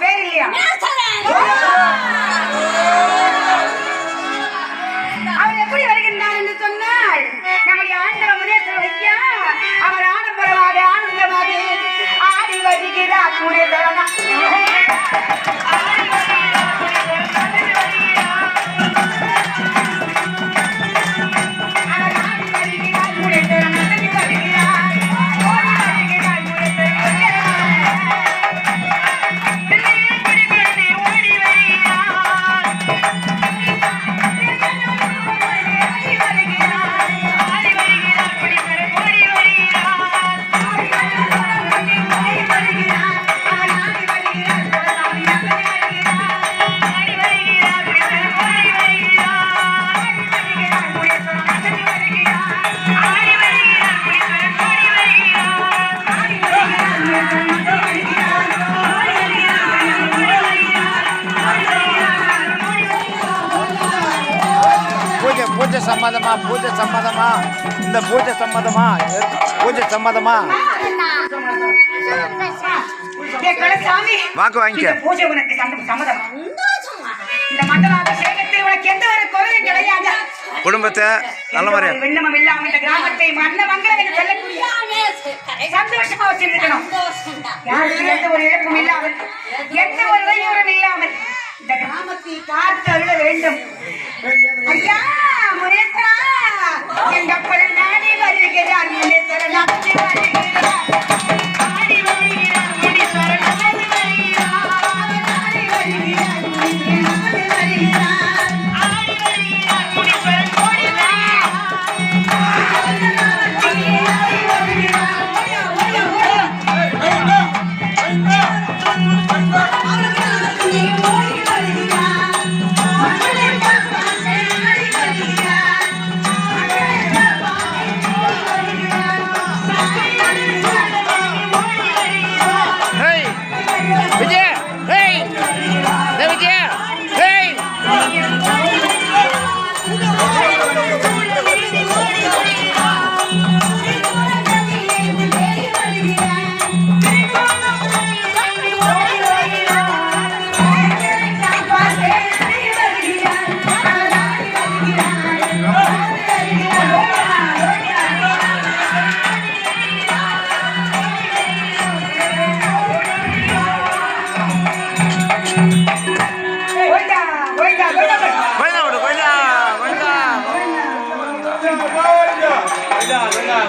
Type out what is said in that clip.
பேர் இல்லையா? அவர் எப்படி வருகின்றார் என்று சொன்னால் நம்முடைய ஆண்டவ முனேஸ்வரர் ஐயா அவர் ஆடம்பரமாக ஆனந்தமாக ஆடி வருகிறார். முனேஸ்வரனா பூஜை சம்மதமா? பூஜை சம்மதமா? இந்த பூஜை சம்மதமா? பூஜை சம்மதமா? வாக்கு வாங்கிக்க. இந்த பூஜை உனக்கு சம்ம- சம்மதமா? இந்த மண்டலாபிஷேகத்தில் உனக்கு எந்த ஒரு குறையும் கிடையாது. குடும்பத்தை நல்ல மாதிரி இல்லாம இந்த கிராமத்தை மன்ன மங்களம் என்று சொல்லக்கூடிய சந்தோஷமா வச்சிருக்கணும். யாருக்கு எந்த ஒரு இழப்பும் இல்லாமல் எந்த ஒரு இடையூறும் இல்லாமல் இந்த கிராமத்தை காத்து அருள வேண்டும். ஐயா! எங்க அப்படி yeah. Obrigado, obrigado.